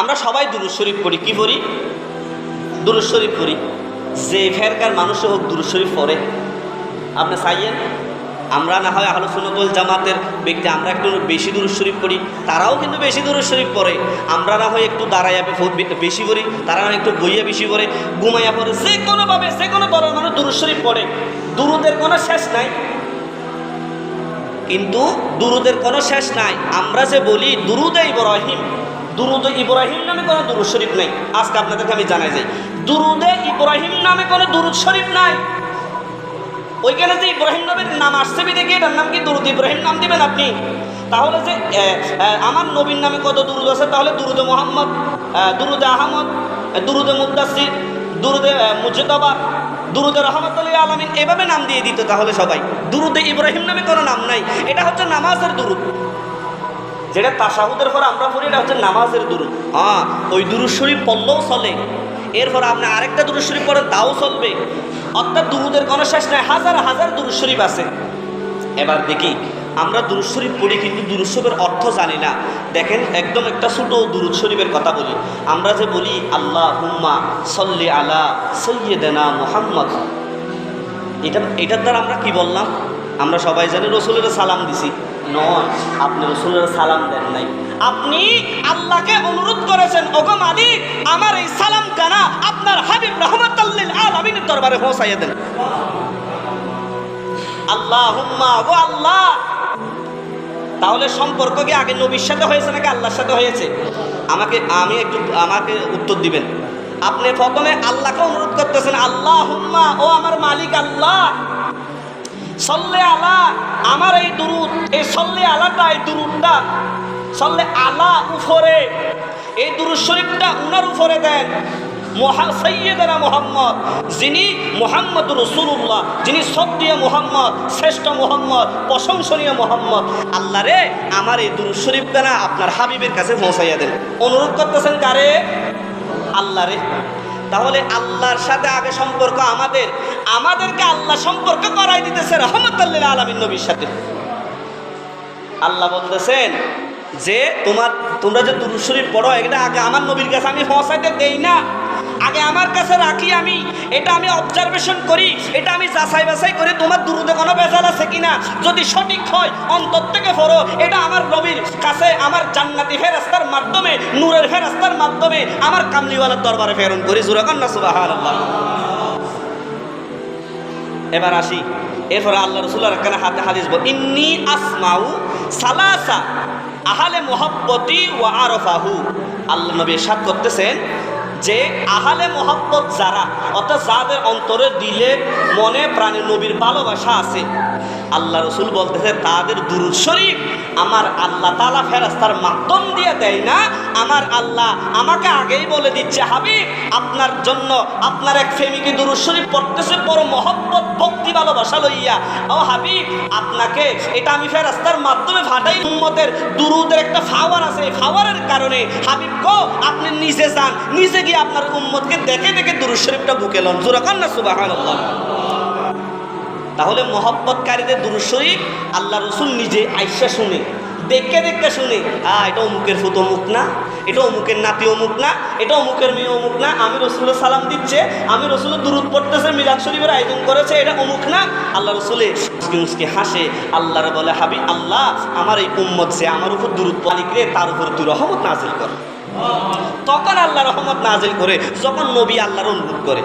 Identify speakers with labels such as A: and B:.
A: আমরা সবাই দুরুদ শরীফ পড়ি। কি পড়ি? দুরুদ শরীফ পড়ি। যে ফেরকার মানুষে হোক দুরুদ শরীফ পড়ে। আপনি চাইয়েন? আমরা না হয় আহলে সুন্নতুল জামাতের ব্যক্তি, আমরা একটু বেশি দূর শরীফ পড়ি। তারাও কিন্তু বেশি দূর শরীফ পড়ে। আমরা না হয় একটু দাঁড়াইয়া বেশি করি তারা না একটু বইয়া বেশি করে ঘুমাইয়া পড়ে। যে কোনোভাবে, যে কোনো দলের মানুষ দুরুদ শরীফ পড়ে। দুরুদের কোনো শেষ নাই। কিন্তু দুরুদের কোনো শেষ নাই। আমরা যে বলি দুরুদে ইব্রাহিম। দুরুদ ইব্রাহিম নামে কোনো দুরুদ শরীফ নেই। আজকে আপনাদেরকে আমি জানাই যাই। দুরুদে ইব্রাহিম নামে কোনো দুরুদ শরীফ নাই। ওইখানে যে ইব্রাহিম নবীর নাম আসছে দেখি এটার নাম কি? দুরুদ ইব্রাহিম নাম দিবেন আপনি? তাহলে যে আমার নবীর নামে কত দুরুদ আছে? তাহলে দুরুদে মোহাম্মদ দুরুদে আহমদ দুরুদে মুদাসির দুরুদে মুজতবা, দুরুদে রহমতুল্লাহ আলমিন এভাবে নাম দিয়ে দিত তাহলে সবাই। দুরুদে ইব্রাহিম নামে কোনো নাম নাই। এটা হচ্ছে নামাজের দুরুদ। যেটা তাসাহুদের পর আমরা পড়ি এটা হচ্ছে নামাজের দুরুদ হ্যাঁ। ওই দুরুদ শরীফ পড়লেও চলে। এরপর আপনি আরেকটা দুরুদ শরীফ পড়েন তাও চলবে। অর্থাৎ দুরুদের কোনো শেষ নাই হাজার হাজার দুরুদ শরীফ আছে। এবার দেখি আমরা দুরুদ শরীফ পড়ি কিন্তু দুরুদ শরীফের অর্থ জানি না। দেখেন একদম একটা ছোট দুরুদ শরীফের কথা বলি। আমরা যে বলি আল্লাহ হুম্মা সল্লি আলা সৈয়দেনা মোহাম্মদ। এটা এটার দ্বারা আমরা কি বললাম? আমরা সবাই জানি রসুলের সালাম দিছি। নয়, আপনি রসুলের সালাম দেন নাই। আপনি আল্লাহকে অনুরোধ করেছেন, ওগো মালিক, আমার এই সালাম কানা আপনার হাবিব রহমতাল্লিল আলমিনের দরবারে পৌঁছাইয়া দেন। আল্লাহ হুম্মা গো আল্লাহ! তাহলে সম্পর্ক কি আগে নবীর সাথে হয়েছে নাকি আল্লাহর সাথে হয়েছে? আমাকে, আমি একটু, আমাকে উত্তর দিবেন। আপনি প্রথমে আল্লাহকে অনুরোধ করতেছেন আল্লাহ হুম্মা ও আমার মালিক আল্লাহ! সল্লে আলা আমার এই দুরুদ, এই সল্লে আলাটা এই দুরুদটা, সল্লে আলা উপরে, এই দুরুদ শরীফটা উনার উপরে দেন। মহা সৈয়দানা মোহাম্মদ, যিনি মোহাম্মদ রসুল্লাহ যিনি সদ্দিয়া মোহাম্মদ, শ্রেষ্ঠ মোহাম্মদ, প্রশংসনীয় মোহাম্মদ। আল্লাহ রে, আমার এই দুরুদ শরীফটা না আপনার হাবিবের কাছে পৌঁছাইয়া দেন। অনুরোধ করতেছেন কারে? আল্লাহ রে। তাহলে আল্লাহর সাথে আগে সম্পর্ক আমাদের। আমাদেরকে আল্লাহ সম্পর্ক করাই দিতেছে রহমতুল্লাহ আলমিন নবীর সাথে। আল্লাহ বলতেছেন যে তোমার তোমরা যে দুরুদ শরীফ পড়ো এটা আগে আমার নবীর কাছে আমি পৌঁছাইতে দেই না। আগে আমার কাছে রাখি আমি। এটা আমি অবজারভেশন করি, এটা আমি যাচাই বাছাই করি, তোমার দুরুদে কোনো বেজাল আছে কিনা? যদি সঠিক হয়, অন্তর থেকে পড়ো, এটা আমার নবীর কাছে, আমার জান্নাতি ফেরাস্তার মাধ্যমে, নূরের ফেরাস্তার মাধ্যমে আমার কামলিওয়ালার দরবারে প্রেরণ করি। জুরাকান্না সুবাহ এবার আসি। এরপরে আল্লাহ রসুল্লাহ কেন হাতে হাদিস বল ইন্নি আসমাউ সালাসা আহালে মোহাব্বতি ও আরফাহু। আল্লাহ নবী সাত করতেছেন যে আহালে মোহাব্বত যারা, অর্থাৎ যাদের অন্তরে দিলে মনে প্রাণী নবীর ভালোবাসা আছে। আল্লাহ রসুল বলতেছে, তাদের দুরুদ শরীফ আমার আল্লাহ তালা ফেরাস্তার মাধ্যম দিয়ে দেয় না। আমার আল্লাহ আমাকে আগেই বলে দিচ্ছে, হাবিব, আপনার জন্য আপনার এক প্রেমিকে দুরুদ শরীফ পড়তেছে, বড় মহব্বত, ভক্তি, ভালোবাসা লইয়া। ও হাবিব, আপনাকে এটা আমি ফেরাস্তার মাধ্যমে ফাটাই, উম্মতের দুরুদের একটা ফাওয়ার আছে, এই ফাওয়ারের কারণে। হাবিব গো, আপনি নিজে যান, নিজে গিয়ে আপনার উম্মতকে দেখে দেখে দুরুদ শরীফটা বুকে লন। জোরা কন না, সুবহানাল্লাহ। তাহলে মহব্বতকারীদের দুরুদ শরীফ আল্লাহ রসুল নিজে আইসা শুনে, দেখে দেখে শুনে, আ, এটা অমুকের ফুত অমুক না, এটা অমুকের নাতি অমুক না, এটা অমুকের মেয়ে অমুক না, আমি রসুলের সালাম দিচ্ছে, আমি রসুলের দুরুদ পড়তেছে, মিলাদ শরীফের আয়োজন করেছে, এটা অমুক না। আল্লাহ রসুলে মুসকি হাসে, আল্লাহর বলে হাবি আল্লাহ, আমার এই উম্মত যে আমার উপর দুরুদ পালিক রে, তার উপর তুই রহমত নাজিল কর। তখন আল্লাহ রহমত নাজিল করে যখন নবী আল্লাহর অনুরোধ করে।